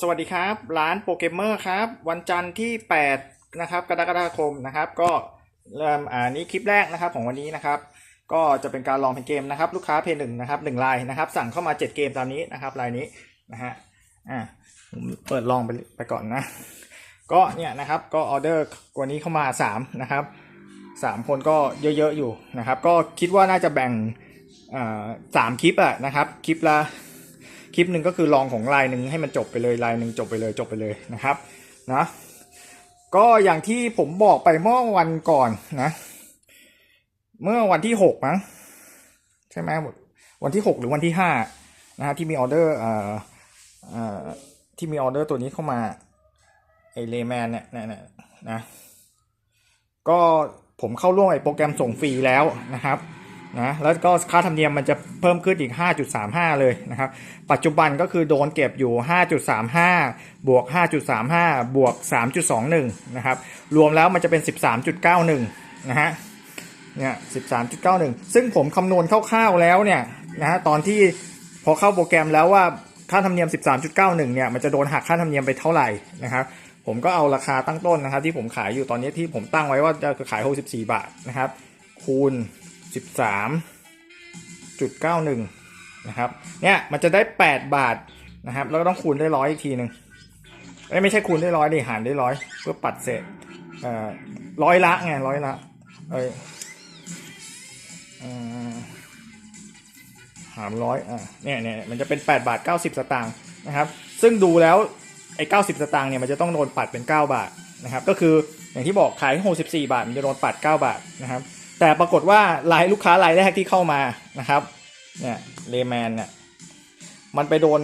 สวัสดีครับร้านโปเกมเมอร์ครับ วันจันทร์ที่ 8 นะครับกรกฎาคมนะครับ ก็เริ่มอ่านี้คลิปแรกนะครับของวันนี้นะครับ ก็จะเป็นการลองเป็นเกมนะครับ ลูกค้าเพย์หนึ่งนะครับหนึ่งลายนะครับ สั่งเข้ามา 7 เกมตามนี้นะครับลายนี้นะฮะอ่าผมเปิดลองไปไปก่อนนะ ก็เนี่ยนะครับก็ออเดอร์วันนี้เข้ามา 3 นะครับ 3 คนก็เยอะๆอยู่นะครับ ก็คิดว่าน่าจะแบ่งอ่าสามคลิปอะนะครับคลิปละ คลิปหนึ่งก็คือลองของลายหนึ่งให้มันจบไปเลยลายหนึ่งจบไปเลยจบไปเลยนะครับนะก็อย่างที่ผมบอกไปเมื่อวันก่อนนะ เมื่อวันที่หกมั้งใช่ไหมวันที่หกหรือวันที่ห้านะฮะที่มีออเดอร์เอ่อเอ่อที่มีออเดอร์ตัวนี้เข้ามาไอเลแมนเนี่ยเนี่ยเนี่ยนะก็ผมเข้าร่วมไอโปรแกรมส่งฟรีแล้วนะครับ นะแล้วก็ค่าธรรมเนียมมันจะเพิ่มขึ้นอีก 5.35 เลยนะครับ ปัจจุบันก็คือโดนเก็บอยู่ 5.35 บวก 5.35 บวก 3.21 นะครับ รวมแล้วมันจะเป็น 13.91 นะฮะ เนี่ย 13.91 ซึ่งผมคำนวณคร่าวๆแล้วเนี่ยนะฮะตอนที่พอเข้าโปรแกรมแล้วว่าค่าธรรมเนียม 13.91 เนี่ย มันจะโดนหักค่าธรรมเนียมไปเท่าไหร่นะครับผมก็เอาราคาตั้งต้นนะครับที่ผมขายอยู่ตอนนี้ที่ผมตั้งไว้ว่าจะขาย 64 บาทนะครับคูณ 13.91นะครับ เนี่ยมันจะได้8บาทนะครับ แล้วก็ต้องคูณได้ร้อยอีกทีหนึ่งเอ้ไม่ใช่คูณได้ร้อยดิหารได้ร้อยเพื่อปัดเศษเอ่อร้อยละไงร้อยละเอ้ยเอ่อหารร้อยอะเนี่ยเนี่ยมันจะเป็น 8 บาท 90 สตางค์นะครับ ซึ่งดูแล้วไอ้90 สตางค์เนี่ยมันจะต้องโดนปัดเป็น 9 บาทนะครับ ก็คืออย่างที่บอกขาย64 บาท มันจะโดนปัด 9 บาทนะครับ แต่ปรากฏว่ารายลูกค้ารายแรกที่เข้ามานะครับเนี่ยเลแมนเนี่ยมันไปโดน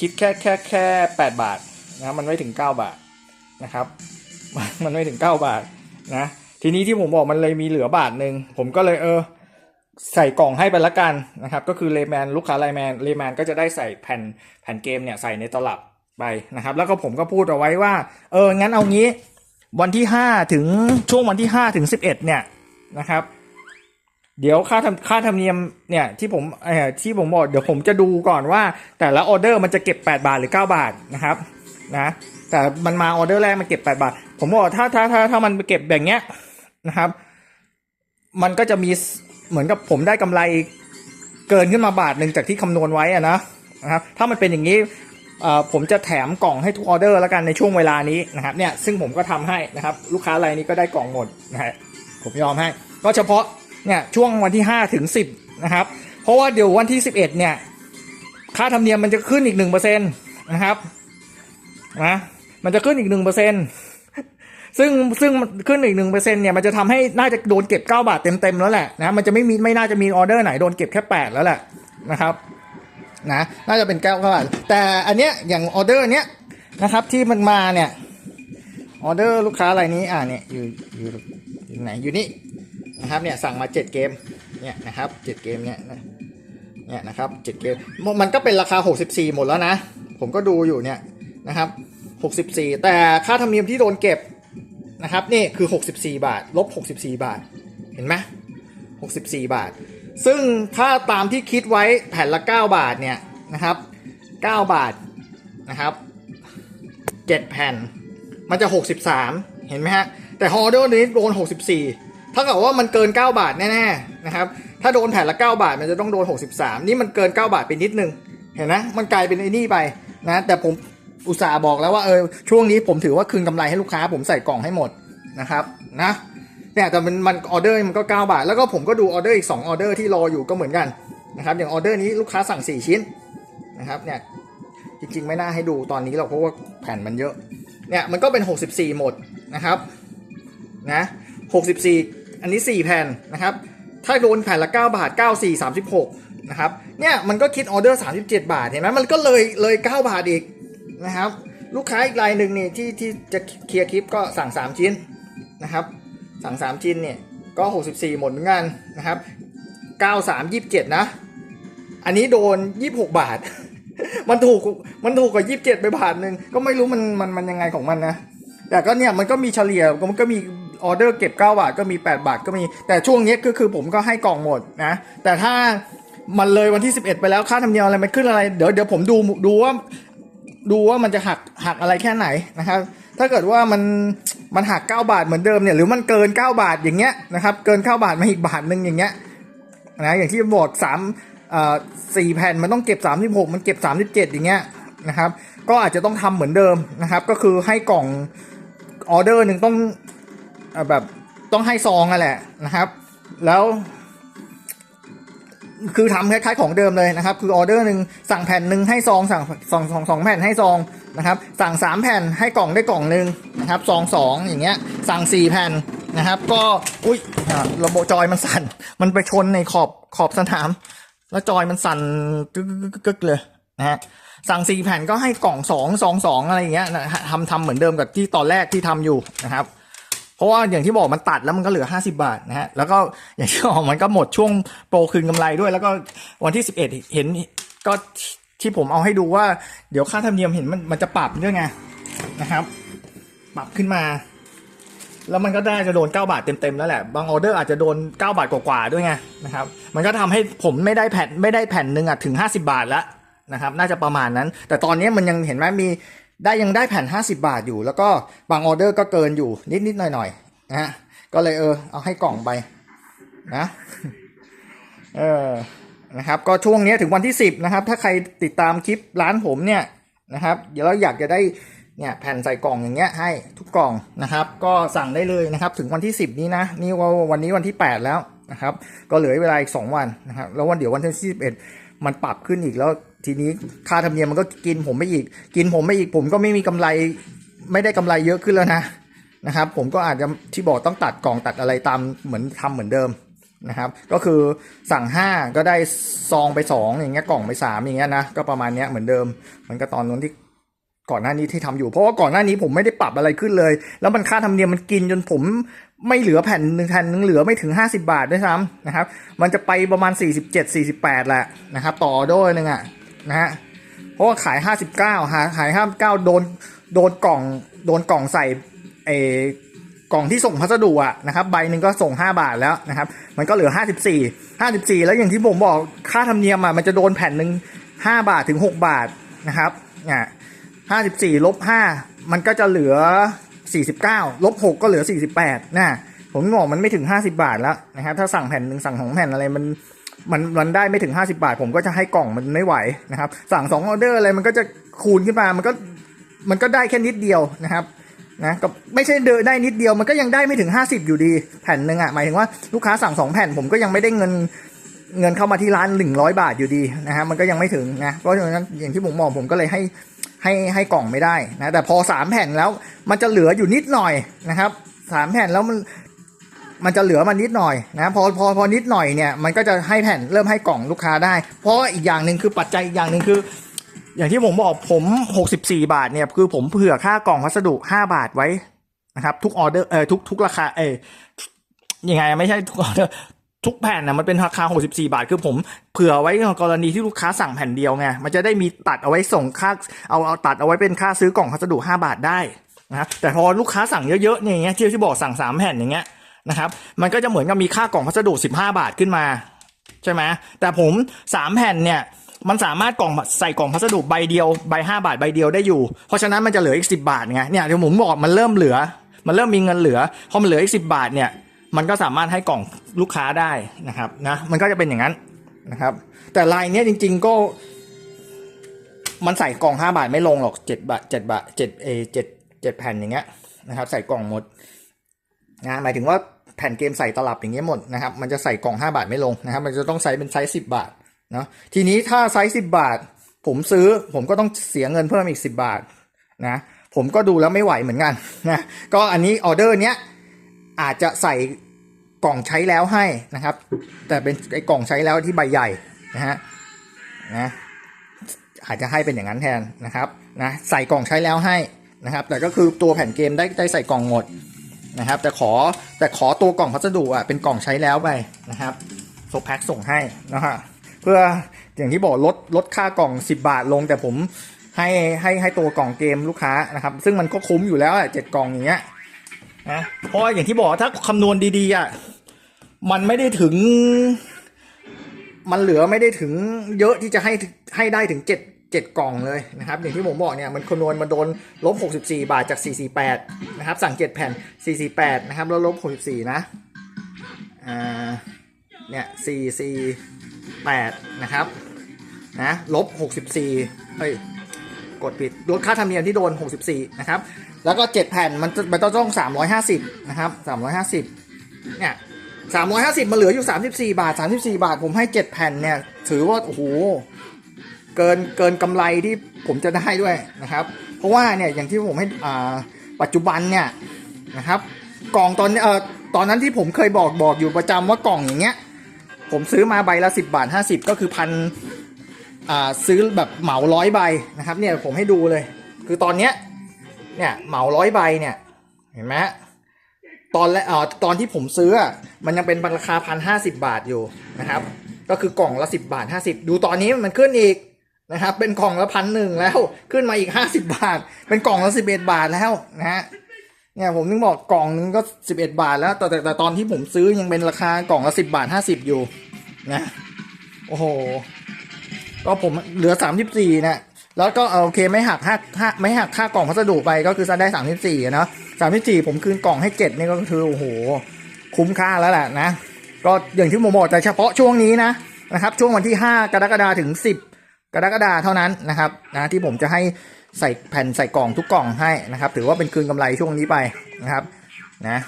คิดแค่แค่แค่แปดบาทนะครับมันไม่ถึงเก้าบาทนะครับ มันไม่ถึงเก้าบาทนะทีนี้ที่ผมบอกมันเลยมีเหลือบาทหนึ่งผมก็เลยเออใส่กล่องให้ไปละกันนะครับ ก็คือเลแมนลูกค้าไลแมนเลแมนก็จะได้ใส่แผ่นแผ่นเกมเนี่ยใส่ในตลับไปนะครับ แล้วก็ผมก็พูดเอาไว้ว่า เอองั้นเอางี้ วันที่ห้าถึงช่วงวันที่ห้าถึงสิบเอ็ดเนี่ยนะครับ เดี๋ยวค่าทำค่าธรรมเนียมเนี่ยที่ผมเอ่อที่ผมบอกเดี๋ยวผมจะดูก่อนว่า แต่ละออเดอร์มันจะเก็บ 8 บาทหรือ 9 บาทนะครับนะแต่มันมาออเดอร์แรกมันเก็บ 8 บาท ผมบอกถ้าถ้าถ้าถ้ามันไปเก็บแบบเนี้ยนะครับ มันก็จะมีเหมือนกับผมได้กำไรเกินขึ้นมาบาทหนึ่งจากที่คำนวณไว้อะนะนะครับถ้ามันเป็นอย่างนี้เอ่อผมจะแถมกล่องให้ทุกออเดอร์แล้วกันในช่วงเวลานี้นะครับเนี่ยซึ่งผมก็ทำให้นะครับลูกค้ารายนี้ก็ได้กล่องหมดนะฮะผมยอมให้ก็เฉพาะ เนี่ยช่วงวันที่5ถึง10นะครับ เพราะว่าเดี๋ยววันที่11เนี่ยค่าธรรมเนียมมันจะขึ้นอีก1%นะครับนะมันจะขึ้นอีก1%ซึ่งซึ่งขึ้นอีก1%เนี่ยมันจะทำให้น่าจะโดนเก็บ9บาทเต็มๆแล้วแหละนะมันจะไม่มีไม่น่าจะมีออเดอร์ไหนโดนเก็บแค่8แล้วแหละนะครับนะน่าจะเป็นแก้วบาทแต่อันเนี้ยอย่างออเดอร์เนี้ยนะครับที่มันมาเนี่ยออเดอร์ลูกค้ารายนี้อ่าเนี่ยอยู่อยู่อยู่ไหนอยู่นี่ นะครับเนี่ยสั่งมา 7 เกมเนี่ยนะครับ7เกมเนี่ยเนี่ยนะครับ7เกมมมันก็เป็นราคา 64 หมดแล้วนะ ผมก็ดูอยู่เนี่ยนะครับ 64 แต่ค่าธรรมเนียมที่โดนเก็บนะครับนี่คือ 64 บาท ลบ 64 บาทเห็นไหม64 บาท ซึ่งถ้าตามที่คิดไว้แผ่นละ 9 บาทเนี่ยนะครับ 9 บาทนะครับ7แผ่นมันจะ 63 เห็นไหมฮะแต่ฮอเดอร์นี้โดน 64 ถ้าเกิดว่ามันเกิน 9 บาทแน่ๆนะครับ ถ้าโดนแผ่นละ 9 บาทมันจะต้องโดน 63 นี่มันเกิน 9 บาทไปนิดนึง เห็นไหมมันกลายเป็นไอ้นี่ไปนะ แต่ผมอุตส่าห์บอกแล้วว่าเออช่วงนี้ผมถือว่าคืนกำไรให้ลูกค้า ผมใส่กล่องให้หมดนะครับนะเนี่ยแต่มันมันออเดอร์มันก็ 9 บาท แล้วก็ผมก็ดูออเดอร์อีก2ออเดอร์ที่รออยู่ก็เหมือนกันนะครับอย่างออเดอร์นี้ลูกค้าสั่ง 4 ชิ้นนะครับเนี่ยจริงๆ ไม่น่าให้ดูตอนนี้หรอกเพราะว่าแผ่นมันเยอะเนี่ยมันก็เป็น 64 หมดนะครับนะ64 อันนี้ 4 แผ่นนะครับ ถ้าโดนแผ่นละ 9 บาท 94 36 นะครับ เนี่ยมันก็คิดออเดอร์ 37 บาท เห็นไหมมันก็เลยเลย 9 บาทอีกนะครับ ลูกค้าอีกรายหนึ่งนี่ที่ที่จะเคลียร์คลิปก็สั่ง 3 ชิ้นนะครับ สั่ง 3 ชิ้นเนี่ยก็ 64 หมดเหมือนกันนะครับ 93 27 นะ อันนี้โดน 26 บาท มันถูกมันถูกกว่า 27 ไปบาทหนึ่งก็ไม่รู้มันมันมันยังไงของมันนะ แต่ก็เนี่ยมันก็มีเฉลี่ยมันก็มี ออเดอร์เก็บ 9 บาทก็มี 8 บาทก็มี แต่ช่วงนี้ก็คือผมก็ให้กล่องหมดนะ แต่ถ้ามันเลยวันที่ 11 ไปแล้วค่าธรรมเนียมอะไรมันขึ้นอะไร เดี๋ยวเดี๋ยวผมดูดูว่าดูว่ามันจะหักหักอะไรแค่ไหนนะครับ ถ้าเกิดว่ามันมันหัก 9 บาทเหมือนเดิมเนี่ยหรือมันเกิน 9 บาทอย่างเงี้ยนะครับ เกิน 9 บาทมาอีกบาทหนึ่งอย่างเงี้ยนะอย่างที่บอกสามเอ่อสี่แผ่นมันต้องเก็บ 36 มันเก็บ 37 อย่างเงี้ยนะครับ ก็อาจจะต้องทำเหมือนเดิมนะครับ ก็คือให้กล่องออเดอร์หนึ่งต้อง แบบต้องให้ซองอะแหละนะครับ แล้วคือทำคล้ายๆของเดิมเลยนะครับ คือออเดอร์หนึ่งสั่งแผ่นหนึ่งให้ซองสั่งสองสองสองแผ่นให้ซองนะครับ สั่งสามแผ่นให้กล่องได้กล่องหนึ่งนะครับซองสองอย่างเงี้ย สั่งสี่แผ่นนะครับ ก็อุ้ยระบบจอยมันสั่น มันไปชนในขอบขอบสนาม แล้วจอยมันสั่นกึกกึกเลยนะฮะสั่งสี่แผ่นก็ให้กล่องสองสองสองอะไรอย่างเงี้ยนะฮะทำทำเหมือนเดิมกับที่ตอนแรกที่ทำอยู่นะครับ ราะว่าอย่างที่บอกมันตัดแล้วมันก็เหลือ 50 บาทนะฮะแล้วก็อย่างที่บอกมันก็หมดช่วงโปรคืนกำไรด้วย แล้วก็วันที่ 11 เห็นก็ที่ผมเอาให้ดูว่าเดี๋ยวค่าธรรมเนียมเห็นมันมันจะปรับด้วยไงนะครับ ปรับขึ้นมา แล้วมันก็ได้จะโดน 9 บาทเต็มๆแล้วแหละบางออเดอร์อาจจะโดน 9 บาทกว่าๆด้วยไงนะครับ มันก็ทำให้ผมไม่ได้แผ่นไม่ได้แผ่นหนึ่งอะถึง 50 บาทแล้วนะครับ น่าจะประมาณนั้น แต่ตอนนี้มันยังเห็นไหมมี ได้ยังได้แผ่น 50 บาทอยู่ แล้วก็บางออเดอร์ก็เกินอยู่นิดๆหน่อยๆนะฮะก็เลยเออเอาให้กล่องไปนะเออนะครับ ก็ช่วงนี้ถึงวันที่ 10 นะครับ ถ้าใครติดตามคลิปร้านผมเนี่ยนะครับ เดี๋ยวเราอยากจะได้เนี่ยแผ่นใส่กล่องอย่างเงี้ยให้ทุกกล่องนะครับ ก็สั่งได้เลยนะครับถึงวันที่ 10 นี้นะนี่ว่าวันนี้วันที่ 8 แล้วนะครับ ก็เหลือเวลาอีก 2 วันนะครับ แล้ววันเดี๋ยววันที่ 11 มันปรับขึ้นอีกแล้ว ทีนี้ค่าธรรมเนียมมันก็กินผมไม่อีก กินผมไม่อีกผมก็ไม่มีกำไร ไม่ได้กำไรเยอะขึ้นแล้วนะนะครับ ผมก็อาจจะที่บอกต้องตัดกล่องตัดอะไรตามเหมือนทำเหมือนเดิมนะครับ ก็คือสั่ง 5 ก็ได้ซองไป 2 อย่างเงี้ยกล่องไป 3 อย่างเงี้ยนะก็ประมาณเนี้ยเหมือนเดิม มันก็ตอนนั้นที่ก่อนหน้านี้ที่ทำอยู่เพราะว่าก่อนหน้านี้ผมไม่ได้ปรับอะไรขึ้นเลย แล้วมันค่าธรรมเนียมมันกินจนผมไม่เหลือแผ่นหนึ่งแผ่นหนึงเหลือไม่ถึง 50 บาทด้วยซ้ำนะครับ มันจะไปประมาณ 47 48แหละนะครับ ต่อโดยหนึ่งอะ นะฮะเพราะว่าขาย59หาขาย59โดนโดนกล่องโดนกล่องใส่เออกล่องที่ส่งพัสดุอะนะครับใบหนึ่งก็ส่ง 5 บาทแล้วนะครับ มันก็เหลือ 54 54 แล้วอย่างที่ผมบอกค่าธรรมเนียมอะมันจะโดนแผ่นหนึ่ง5 บาทถึง 6 บาทนะครับเนี่ย54ลบ5มันก็จะเหลือ 49ลบ6ก็เหลือ 48นะผมบอกมันไม่ถึง 50 บาทแล้วนะครับถ้าสั่งแผ่นหนึ่งสั่งของแผ่นอะไรมัน มันมันได้ไม่ถึง 50 บาท ผมก็จะให้กล่องมันไม่ไหวนะครับ สั่ง2ออเดอร์อะไรมันก็จะคูณขึ้นมา มันก็มันก็ได้แค่นิดเดียวนะครับนะก็ไม่ใช่เดินได้นิดเดียวมันก็ยังได้ไม่ถึง 50 อยู่ดีแผ่นหนึ่งอะหมายถึงว่าลูกค้าสั่งสองแผ่นผมก็ยังไม่ได้เงินเงินเข้ามาที่ร้านหนึ่งร้อยบาทอยู่ดีนะฮะมันก็ยังไม่ถึงนะเพราะฉะนั้นอย่างที่ผมมองผมก็เลยให้ให้ให้กล่องไม่ได้นะแต่พอสามแผ่นแล้วมันจะเหลืออยู่นิดหน่อยนะครับสามแผ่นแล้วมัน มันจะเหลือมานิดหน่อยนะพอพอพอนิดหน่อยเนี่ยมันก็จะให้แผ่นเริ่มให้กล่องลูกค้าได้ เพราะอีกอย่างหนึ่งคือปัจจัยอีกอย่างหนึ่งคือ อย่างที่ผมบอกผม 64 บาทเนี่ยคือผมเผื่อค่ากล่องพัสดุ 5 บาทไว้นะครับ ทุกออเดอร์เออทุกทุกราคาเออยังไงไม่ใช่ทุกออเดอร์ทุกแผ่นนะมันเป็นราคา 64 บาท คือผมเผื่อไว้กรณีที่ลูกค้าสั่งแผ่นเดียวไง มันจะได้มีตัดเอาไว้ส่งค่า เอาเอาตัดเอาไว้เป็นค่าซื้อกล่องพัสดุ 5 บาทได้นะแต่พอลูกค้าสั่งเยอะๆเนี่ยอย่างเงี้ยที่ที่บอกสั่ง 3 แผ่นอย่างเงี้ย นะครับ มันก็จะเหมือนกับมีค่ากล่องพัสดุ 15 บาทขึ้นมาใช่ไหมแต่ผมสามแผ่นเนี่ยมันสามารถกล่องใส่กล่องพัสดุใบเดียวใบห้าบาทใบเดียวได้อยู่ เพราะฉะนั้นมันจะเหลืออีกสิบาทไงเนี่ยเดี๋ยวผมบอกมันเริ่มเหลือ มันเริ่มมีเงินเหลือพอมันเหลืออีกสิบาทเนี่ยมันก็สามารถให้กล่องลูกค้าได้นะครับนะมันก็จะเป็นอย่างนั้นนะครับ แต่ลายเนี้ยจริง ๆก็มันใส่กล่องห้าบาทไม่ลงหรอกเจ็ดบาทเจ็ดบาทเจ็ดเอเจ็ดเจ็ดแผ่นอย่างเงี้ยนะครับ ใส่กล่องหมด นะหมายถึงว่าแผ่นเกมใส่ตลับอย่างเงี้ยหมดนะครับมันจะใส่กล่อง 5 บาทไม่ลงนะครับมันจะต้องไซส์เป็นไซส์10 บาทเนาะทีนี้ถ้าไซส์10 บาท ผมซื้อผมก็ต้องเสียเงินเพิ่มอีก 10 บาทนะผมก็ดูแล้วไม่ไหวเหมือนกันนะก็อันนี้ออเดอร์เนี้ยอาจจะใส่กล่องใช้แล้วให้นะครับ แต่เป็นไอ้กล่องใช้แล้วที่ใบใหญ่นะฮะนะอาจจะให้เป็นอย่างนั้นแทนนะครับนะใส่กล่องใช้แล้วให้นะครับ แต่ก็คือตัวแผ่นเกมได้ได้ใส่กล่องหมด นะครับ แต่ขอแต่ขอตัวกล่องพัสดุอะเป็นกล่องใช้แล้วไปนะครับโซแพ็คส่งให้นะฮะเพื่ออย่างที่บอกลดลดค่ากล่อง 10 บาทลง แต่ผมให้ให้ให้ตัวกล่องเกมลูกค้านะครับ ซึ่งมันก็คุ้มอยู่แล้วอะเจ็ดกล่องอย่างเงี้ยนะเพราะอย่างที่บอกถ้าคำนวณดีๆอะมันไม่ได้ถึง มันเหลือไม่ได้ถึงเยอะที่จะให้ให้ได้ถึงเจ็ด 7 กล่องเลยนะครับ อย่างที่ผมบอกเนี่ยมันคำนวณมาโดนลบ 64 บาทจาก 448 นะครับ สั่ง 7 แผ่น 448 นะครับ แล้วลบ 64 นะ อ่า เนี่ย 448 นะครับ นะ ลบ 64 เฮ้ย กดผิด ลดค่าธรรมเนียมที่โดน 64 นะครับ แล้วก็ 7 แผ่น มันจะมันต้อง 350 นะครับ 350 เนี่ย350 มันเหลืออยู่ 34 บาท 34 บาท ผมให้ 7 แผ่นเนี่ย ถือว่า โอ้โห เกินเกินกำไรที่ผมจะได้ด้วยนะครับ เพราะว่าเนี่ยอย่างที่ผมให้อ่าปัจจุบันเนี่ยนะครับ กล่องตอนเอ่อตอนนั้นที่ผมเคยบอกบอกอยู่ประจำว่ากล่องอย่างเงี้ย ผมซื้อมาใบละ 10 บาท 50 ก็คือพันอ่าซื้อแบบเหมาร้อยใบนะครับ เนี่ยผมให้ดูเลย คือตอนเนี้ยเนี่ยเหมาร้อยใบเนี่ยเห็นไหมตอนแรกเอ่อตอนที่ผมซื้อมันยังเป็นราคาพันห้าสิบาทอยู่นะครับ ก็คือกล่องละสิบาทห้าสิบดูตอนนี้มันขึ้นอีก นะครับเป็นกล่องละพันหนึ่งแล้วขึ้นมาอีกห้าสิบาท เป็นกล่องละสิบเอ็ดบาทแล้วนะฮะเนี่ยผมถึงบอกกล่องนึงก็สิบเอ็ดบาทแล้วแต่แต่ตอนที่ผมซื้อยังเป็นราคากล่องละสิบบาทห้าสิบอยู่นะโอ้โหก็ผมเหลือสามสิบสี่นะแล้วก็โอเคไม่หักค่าค่าไม่หักค่ากล่องพัสดุไปก็คือได้สามสิบสี่นะสามสิบสี่ผมคืนกล่องให้เจ็ดนี่ก็คือโอ้โห คุ้มค่าแล้วแหละนะ ก็อย่างที่ผมบอกแต่เฉพาะช่วงนี้นะนะครับ ช่วงวันที่ห้ากรกฎาคมถึงสิบ กรกฎาเท่านั้นนะครับนะที่ผมจะให้ใส่แผ่นใส่กล่องทุกกล่องให้นะครับ ถือว่าเป็นคืนกำไรช่วงนี้ไปนะครับนะ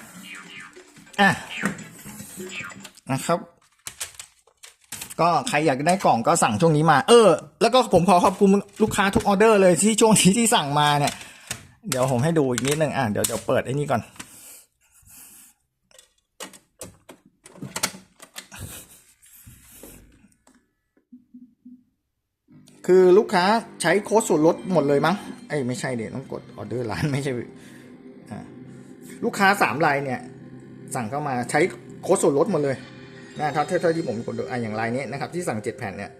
อะนะครับ ก็ใครอยากได้กล่องก็สั่งช่วงนี้มา เออ แล้วก็ผมขอขอบคุณลูกค้าทุกออเดอร์เลยที่ช่วงนี้ที่สั่งมาเนี่ย เดี๋ยวผมให้ดูอีกนิดนึงอะเดี๋ยวเดี๋ยวเปิดไอ้นี่ก่อน คือลูกค้าใช้โค้ดส่วนลดหมดเลยมั้งไอ้ยไม่ใช่เดี๋ยวต้องกดออเดอร์ร้านไม่ใช่ลูกค้าสามรายเนี่ย สั่งเข้ามาใช้โค้ดส่วนลดหมดเลยนะครับเท่าที่ผมกดดูอะอย่างรายนี้นะครับ ที่สั่งเจ็ดแผ่นเนี่ย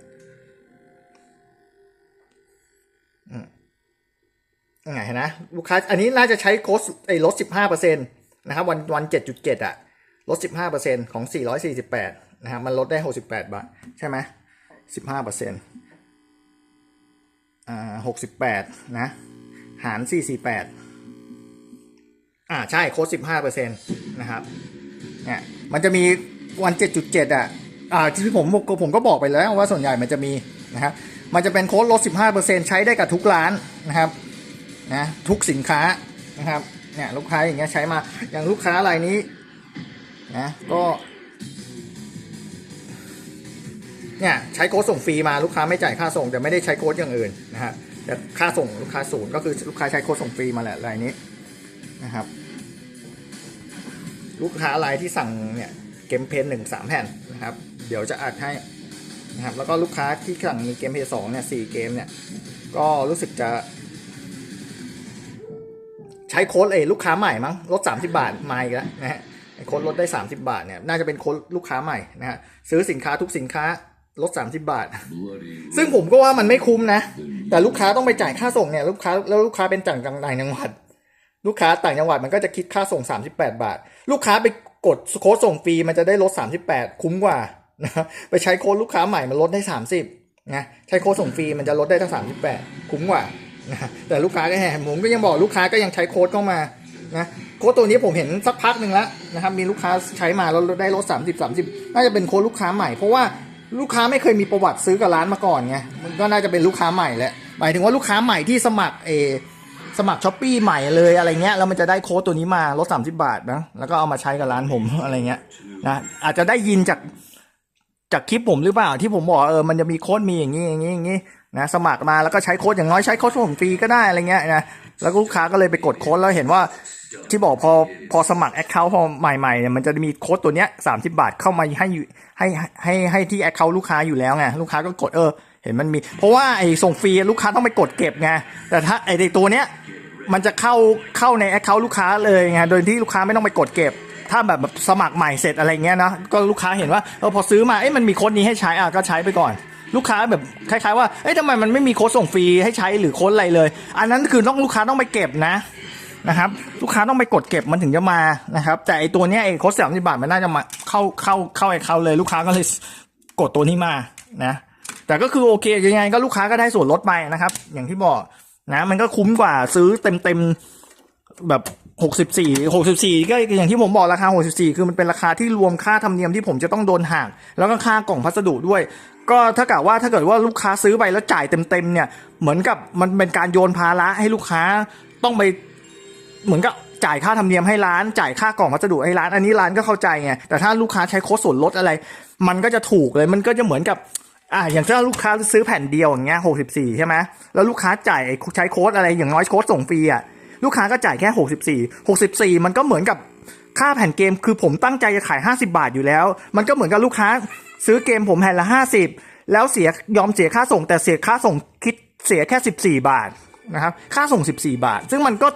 อืมไงนะลูกค้าอันนี้น่าจะใช้โค้ดไอ้ลดสิบห้าเปอร์เซ็นต์นะครับวันวันเจ็ดจุดเจ็ดอะลดสิบห้าเปอร์เซ็นต์ของสี่ร้อยสี่สิบแปดนะครับมันลดได้หกสิบแปดบาท ใช่ไหมสิบห้าเปอร์เซ็นอ่า หกสิบแปดนะ หารสี่สี่แปดอ่าใช่โค้ดสิบห้าเปอร์เซ็นตนะครับเนี่ยมันจะมีวัน7.7อะอ่าที่ผมผมก็บอกไปแล้วว่าส่วนใหญ่มันจะมีนะครับมันจะเป็นโค้ดลด15%ใช้ได้กับทุกร้านนะครับนะทุกสินค้านะครับเนี่ยลูกค้าอย่างเงี้ยใช้มาอย่างลูกค้ารายนี้นะก็ เนี่ยใช้โค้ดส่งฟรีมาลูกค้าไม่จ่ายค่าส่ง แต่ไม่ได้ใช้โค้ดอย่างอื่นนะฮะแต่ค่าส่งลูกค้าศูนย์ก็คือลูกค้าใช้โค้ดส่งฟรีมาแหละรายนี้นะครับ ลูกค้ารายที่สั่งเนี่ยเกมเพนหนึ่งสามแผ่นนะครับ เดี๋ยวจะอัดให้นะครับแล้วก็ลูกค้าที่สั่งมีเกมเพนสองเนี่ยสี่เกมเนี่ยก็รู้สึกจะใช้โค้ดเอยลูกค้าใหม่มั้งลดสามสิบาทมาอีกแล้วนะฮะโค้ดลดได้สามสิบาทเนี่ยน่าจะเป็นโค้ดลูกค้าใหม่นะฮะซื้อสินค้าทุกสินค้า ลดสามสิบาท ซึ่งผมก็ว่ามันไม่คุ้มนะ แต่ลูกค้าต้องไปจ่ายค่าส่งเนี่ยลูกค้าแล้วลูกค้าเป็นต่างจังต่างจังหวัด ลูกค้าต่างจังหวัดมันก็จะคิดค่าส่ง38บาท ลูกค้าไปกดโค้ดส่งฟรีมันจะได้ลด38คุ้มกว่านะครับไปใช้โค้ดลูกค้าใหม่มันลดได้30นะใช้โค้ดส่งฟรีมันจะลดได้ตั้ง38คุ้มกว่านะแต่ลูกค้าก็แหมผมก็ยังบอกลูกค้าก็ยังใช้โค้ดเข้ามานะโค้ดตัวนี้ผมเห็นสักพักหนึ่งแล้วนะครับมีลูกค้าใช้มาแล้วลดได้ลด30 30น่าจะเป็นโค้ดลูกค้าใหม่เพราะว่า ลูกค้าไม่เคยมีประวัติซื้อกับร้านมาก่อนไงมันก็น่าจะเป็นลูกค้าใหม่แหละหมายถึงว่าลูกค้าใหม่ที่สมัครเอสมัครช้อปปี้ใหม่เลยอะไรเงี้ยแล้วมันจะได้โค้ดตัวนี้มาลด30 บาทนะแล้วก็เอามาใช้กับร้านผมอะไรเงี้ยนะอาจจะได้ยินจากจากคลิปผมหรือเปล่าที่ผมบอกเออมันจะมีโค้ดมีอย่างนี้อย่างนี้อย่างนี้นะสมัครมาแล้วก็ใช้โค้ดอย่างน้อยใช้โค้ดส่งฟรีก็ได้อะไรเงี้ยนะแล้วก็ลูกค้าก็เลยไปกดโค้ดแล้วเห็นว่า ที่บอกพอพอสมัครแอคเคาท์พอใหม่ๆเนี่ยมันจะมีโค้ดตัวเนี้ยสามสิบาทเข้ามาให้ให้ให้ให้ที่แอคเคาท์ลูกค้าอยู่แล้วไงลูกค้าก็กดเออ เห็นมันมี เพราะว่าไอ้ส่งฟรีลูกค้าต้องไปกดเก็บไงแต่ถ้าไอ้ตัวเนี้ยมันจะเข้าเข้าในแอคเคาท์ลูกค้าเลยไงโดยที่ลูกค้าไม่ต้องไปกดเก็บ ถ้าแบบแบบสมัครใหม่เสร็จอะไรเงี้ยนะก็ลูกค้าเห็นว่าเออพอซื้อมาเอ้ยมันมีโค้ดนี้ให้ใช้อะก็ใช้ไปก่อนลูกค้าแบบคล้ายๆว่า เอ้ยทำไมมันไม่มีโค้ดส่งฟรีให้ใช้หรือโค้ดอะไรเลย อันนั้นคือต้องลูกค้าต้องไปเก็บนะ นะครับ ลูกค้าต้องไปกดเก็บมันถึงจะมานะครับ แต่ไอตัวเนี้ยไอโค้ดสามสิบบาทมันน่าจะมาเข้าเข้าเข้าไอเขาเลยลูกค้าก็เลยกดตัวนี้มานะ แต่ก็คือโอเคยังไงก็ลูกค้าก็ได้ส่วนลดไปนะครับ อย่างที่บอกนะ มันก็คุ้มกว่าซื้อเต็มเต็มแบบหกสิบสี่หกสิบสี่ก็อย่างที่ผมบอกราคาหกสิบสี่คือมันเป็นราคาที่รวมค่าธรรมเนียมที่ผมจะต้องโดนหักแล้วก็ค่ากล่องพัสดุด้วย ก็ถ้าเกิดว่าถ้าเกิดว่าลูกค้าซื้อไปแล้วจ่ายเต็มๆเนี่ย เหมือนกับมันเป็นการโยนภาระให้ลูกค้าต้องไป เหมือนกับจ่ายค่าธรรมเนียมให้ร้านจ่ายค่ากล่องพัสดุให้ร้าน อันนี้ร้านก็เข้าใจไงแต่ถ้าลูกค้าใช้โค้ดส่วนลดอะไร มันก็จะถูกเลยมันก็จะเหมือนกับอ่าอย่างถ้าลูกค้าซื้อแผ่นเดียวอย่างเงี้ยหกสิบสี่ใช่ไหมแล้วลูกค้าจ่ายใช้โค้ดอะไรอย่างน้อยโค้ดส่งฟรีอะลูกค้าก็จ่ายแค่หกสิบสี่หกสิบสี่มันก็เหมือนกับค่าแผ่นเกมคือผมตั้งใจจะขายห้าสิบาทอยู่แล้ว มันก็เหมือนกับลูกค้าซื้อเกมผมแผ่นละห้าสิบแล้วเสียยอมเสียค่าส่งแต่เสียค่าส่งคิดเสียแค่สิบสี่บาทนะครับค่าส่งสิบสี่บาท ซึ่งมันก็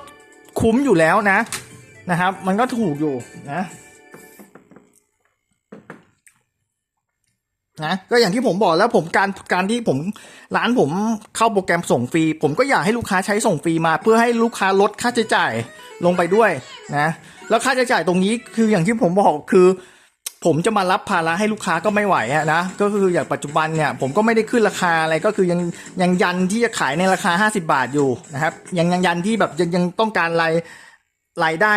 คุ้มอยู่แล้วนะ นะครับ มันก็ถูกอยู่นะ นะ ก็อย่างที่ผมบอกแล้วผมการการที่ผมร้านผมเข้าโปรแกรมส่งฟรี ผมก็อยากให้ลูกค้าใช้ส่งฟรีมา เพื่อให้ลูกค้าลดค่าใช้จ่ายลงไปด้วยนะ แล้วค่าใช้จ่ายตรงนี้คืออย่างที่ผมบอกคือ ผมจะมารับภาระให้ลูกค้าก็ไม่ไหวอะนะก็คืออย่างปัจจุบันเนี่ยผมก็ไม่ได้ขึ้นราคาอะไรก็คือยังยังยันที่จะขายในราคา 50 บาทอยู่นะครับยังยังยันที่แบบยังยังต้องการรายรายได้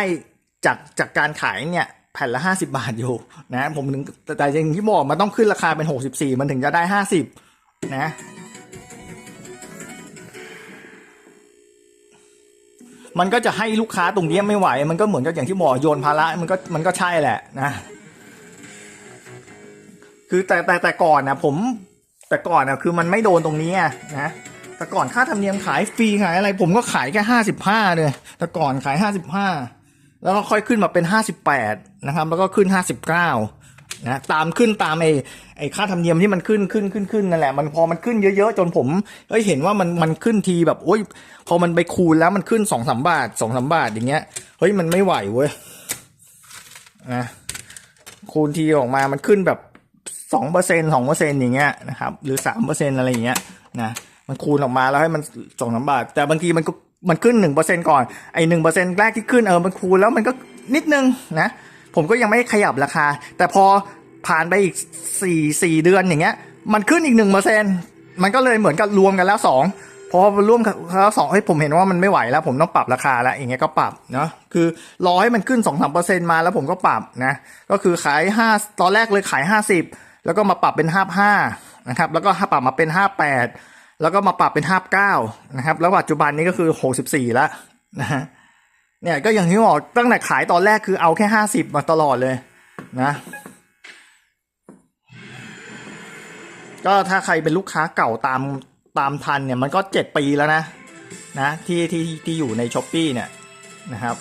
จากจากการขายเนี่ยแผ่นละห้าสิบาทอยู่นะผมถึงแต่อย่างที่บอกมันต้องขึ้นราคาเป็นหกสิบสี่มันถึงจะได้ห้าสิบนะมันก็จะให้ลูกค้าตรงนี้ไม่ไหว มันก็เหมือนกับอย่างที่บอกโยนภาระมันก็มันก็ใช่แหละนะ คือแต่แต่แต่ก่อนนะผมแต่ก่อนนะคือมันไม่โดนตรงนี้นะแต่ก่อนค่าธรรมเนียมขายฟรีขายอะไร ผมก็ขายแค่ห้าสิบห้าเลยแต่ก่อนขายห้าสิบห้าแล้วก็ค่อยขึ้นมาเป็นห้าสิบแปดนะครับ แล้วก็ขึ้นห้าสิบเก้านะตามขึ้นตามไอ้ไอ้ค่าธรรมเนียมที่มันขึ้นขึ้นขึ้นขึ้นนั่นแหละมันพอมันขึ้นเยอะๆจนผมเอ้ยเห็นว่ามันมันขึ้นทีแบบโอ้ยพอมันไปคูณแล้วมันขึ้นสองสามบาทสองสามบาทอย่างเงี้ยเฮ้ยมันไม่ไหวเว้ยนะคูณทีออกมามันขึ้นแบบ สองเปอร์เซ็นสองเปอร์เซ็นอย่างเงี้ยนะครับหรือสามเปอร์เซ็นอะไรอย่างเงี้ยนะมันคูณออกมาแล้วให้มันสองสามบาท แต่บางทีมันก็มันขึ้นหนึ่งเปอร์เซ็นก่อนไอหนึ่งเปอร์เซ็นแรกที่ขึ้นเออมันคูณแล้วมันก็นิดนึงนะผมก็ยังไม่ขยับราคา แต่พอผ่านไปอีกสี่สี่เดือนอย่างเงี้ย มันขึ้นอีกหนึ่งเปอร์เซ็นมันก็เลยเหมือนกับรวมกันแล้วสองพอร่วมกันแล้วสองเฮ้ยผมเห็นว่ามันไม่ไหวแล้วผมต้องปรับราคาแล้วอย่างเงี้ยก็ปรับเนาะคือรอให้มันขึ้นสองสามเปอร์เซ็นมาแล้วผมก็ปรับนะก็คือขายห้าตอนแรกเลยขายห้าสิบ แล้วก็มาปรับเป็นห้าห้านะครับ แล้วก็ปรับมาเป็นห้าแปดแล้วก็มาปรับเป็นห้าเก้านะครับ แล้วปัจจุบันนี้ก็คือหกสิบสี่แล้วนะฮะเนี่ยก็อย่างที่บอกตั้งแต่ขายตอนแรกคือเอาแค่ห้าสิบมาตลอดเลยนะ ก็ถ้าใครเป็นลูกค้าเก่าตามตามทันเนี่ยมันก็เจ็ดปีแล้วนะนะที่ที่ที่อยู่ในช้อปปีเนี่ยนะครับ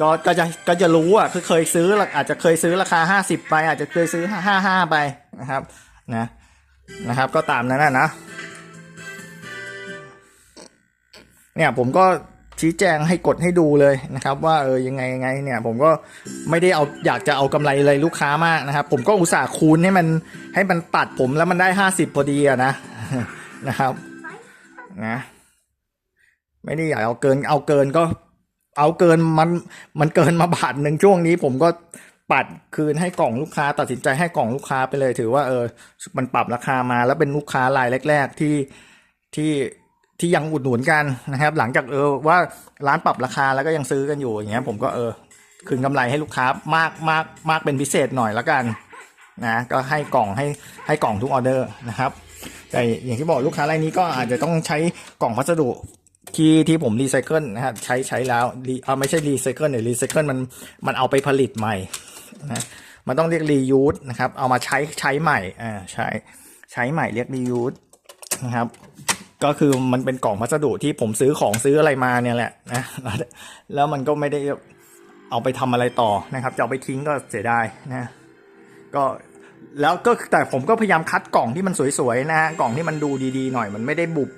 ก็ก็จะก็จะรู้อะคือเคยซื้ออาจจะเคยซื้อราคาห้าสิบไป อาจจะเคยซื้อห้าห้าไปนะครับนะนะครับ ก็ตามนั้นนะนะเนี่ยผมก็ชี้แจงให้กดให้ดูเลยนะครับ ว่าเออยังไงยังไงเนี่ยผมก็ไม่ได้เอาอยากจะเอากำไรอะไรลูกค้ามากนะครับ ผมก็อุตส่าห์คูณให้มันให้มันตัดผมแล้วมันได้ห้าสิบพอดีอะนะนะครับนะไม่ได้อยากเอาเกินเอาเกินก็ เอาเกินมันมันเกินมาบาทหนึ่งช่วงนี้ ผมก็ปัดคืนให้กล่องลูกค้า ตัดสินใจให้กล่องลูกค้าไปเลย ถือว่าเออ มันปรับราคามาแล้วเป็นลูกค้ารายแรก ๆ ที่ที่ที่ยังอุดหนุนกันนะครับ หลังจากเออว่าร้านปรับราคาแล้วก็ยังซื้อกันอยู่อย่างเงี้ย ผมก็เออคืนกำไรให้ลูกค้ามากมากมากเป็นพิเศษหน่อยแล้วกันนะก็ให้กล่องให้ให้กล่องทุกออเดอร์นะครับแต่อย่างที่บอกลูกค้ารายนี้ก็อาจจะต้องใช้กล่องพัสดุ ที่ที่ผมรีไซเคิลนะครับใช้ใช้แล้วรีเอาไม่ใช่รีไซเคิลเนี่ยรีไซเคิลมันมันเอาไปผลิตใหม่นะมันต้องเรียกรียูสนะครับเอามาใช้ใช้ใหม่อ่าใช้ใช้ใหม่เรียกรียูสนะครับก็คือมันเป็นกล่องพัสดุที่ผมซื้อของซื้ออะไรมาเนี่ยแหละนะแล้วมันก็ไม่ได้เอาไปทำอะไรต่อนะครับ จะเอาไปทิ้งก็เสียดายนะก็ แล้วก็แต่ผมก็พยายามคัดกล่องที่มันสวยๆนะฮะกล่องที่มันดูดีๆหน่อยมันไม่ได้บุบ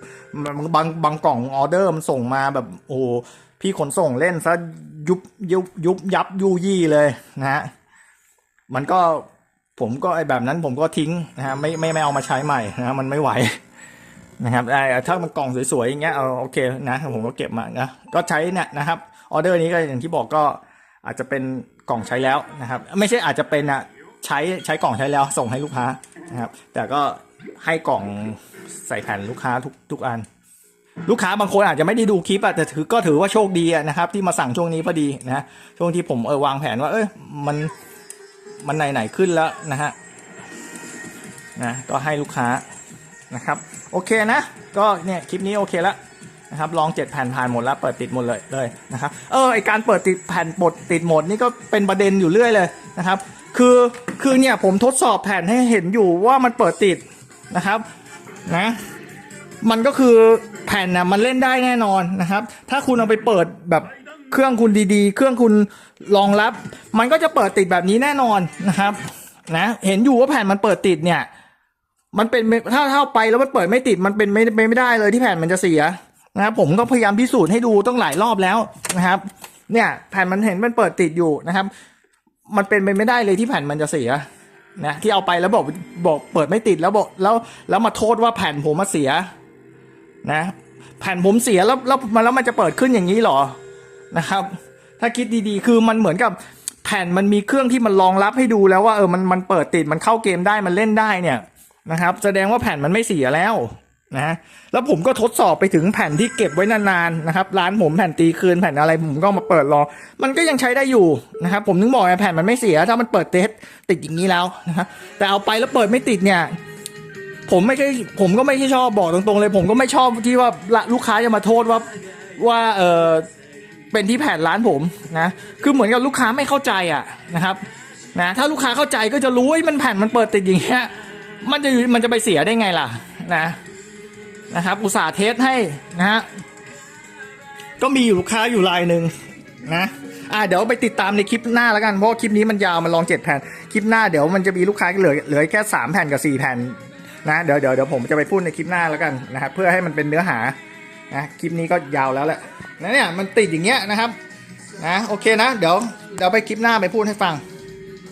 บางบางกล่องออเดอร์มันส่งมาแบบโอ้พี่ขนส่งเล่นซะยุบยุบยุบยับยูยี่เลยนะฮะมันก็ผมก็ไอแบบนั้นผมก็ทิ้งนะฮะไม่ไม่ไม่เอามาใช้ใหม่นะฮะมันไม่ไหวนะครับไอถ้ามันกล่องสวยๆอย่างเงี้ยเอาโอเคนะผมก็เก็บมานะก็ใช้เนี่ยนะครับออเดอร์นี้ก็อย่างที่บอกก็อาจจะเป็นกล่องใช้แล้วนะครับ ไม่ใช่อาจจะเป็นอะ ใช้ใช้กล่องใช้แล้วส่งให้ลูกค้านะครับ แต่ก็ให้กล่องใส่แผ่นลูกค้าทุกทุกอัน ลูกค้าบางคนอาจจะไม่ได้ดูคลิปอะแต่ถือก็ถือว่าโชคดีนะครับ ที่มาสั่งช่วงนี้พอดีนะช่วงที่ผมเออวางแผนว่าเอ้ยมันมันไหนไหนขึ้นแล้วนะฮะนะก็ให้ลูกค้านะครับ โอเคนะ ก็เนี่ยคลิปนี้โอเคแล้ว นะครับลองเจ็ดแผ่นผ่านหมดแล้วเปิดติดหมดเลยเลยนะครับเออไอการเปิดติดแผ่นปดติดหมดนี่ก็เป็นประเด็นอยู่เรื่อยเลยนะครับ คือคือเนี่ยผมทดสอบแผ่นให้เห็นอยู่ว่ามันเปิดติดนะครับนะมันก็คือแผ่นนะมันเล่นได้แน่นอนนะครับ ถ้าคุณเอาไปเปิดแบบเครื่องคุณดีๆ เครื่องคุณรองรับ มันก็จะเปิดติดแบบนี้แน่นอนนะครับนะเห็นอยู่ว่าแผ่นมันเปิดติดเนี่ย มันเป็นถ้าถ้าเอาไปแล้วมันเปิดไม่ติดมันเป็นไม่ไม่ไม่ได้เลยที่แผ่นมันจะเสีย นะครับผมก็พยายามพิสูจน์ให้ดูต้องหลายรอบแล้วนะครับ เนี่ย แผ่นมันเห็นมันเปิดติดอยู่นะครับ มันเป็นไปไม่ได้เลยที่แผ่นมันจะเสียนะที่เอาไปแล้วบอกบอกเปิดไม่ติดแล้วบอกแล้วแล้วมาโทษว่าแผ่นผมมาเสียนะ แผ่นผมเสียแล้วแล้วมันแล้วมันจะเปิดขึ้นอย่างนี้หรอนะครับ ถ้าคิดดีๆ คือมันเหมือนกับแผ่นมันมีเครื่องที่มันรองรับให้ดูแล้วว่าเออมันมันเปิดติดมันเข้าเกมได้มันเล่นได้เนี่ยนะครับ แสดงว่าแผ่นมันไม่เสียแล้ว นะแล้วผมก็ทดสอบไปถึงแผ่นที่เก็บไว้นานๆนะครับ ร้านผมแผ่นตีคืนแผ่นอะไรผมก็มาเปิดรอ มันก็ยังใช้ได้อยู่นะครับ ผมถึงบอกไงแผ่นมันไม่เสีย ถ้ามันเปิดเทสติดอย่างนี้แล้วนะครับแต่เอาไปแล้วเปิดไม่ติดเนี่ย ผมไม่ใช่ผมก็ไม่ใช่ชอบบอกตรงๆเลย ผมก็ไม่ชอบที่ว่าลูกค้าจะมาโทษว่าว่าเออเป็นที่แผ่นร้านผมนะ คือเหมือนกับลูกค้าไม่เข้าใจอะนะครับนะถ้าลูกค้าเข้าใจก็จะรู้ว่ามันแผ่นมันเปิดติดอย่างเงี้ยมันจะมันจะไปเสียได้ไงล่ะนะ นะครับ อุตส่าห์เทสให้นะฮะก็มีอยู่ลูกค้าอยู่รายหนึ่งนะอ่าเดี๋ยวไปติดตามในคลิปหน้าแล้วกันเพราะคลิปนี้มันยาวมันลองเจ็ดแผ่นคลิปหน้าเดี๋ยวมันจะมีลูกค้าเหลือเหลือแค่สามแผ่นกับสี่แผ่นนะเดี๋ยวเดี๋ยวเดี๋ยวผมจะไปพูดในคลิปหน้าแล้วกันนะครับเพื่อให้มันเป็นเนื้อหานะคลิปนี้ก็ยาวแล้วแหละนะเนี่ยมันติดอย่างเงี้ยนะครับนะโอเคนะ เดี๋ยวเดี๋ยวไปคลิปหน้าไปพูดให้ฟัง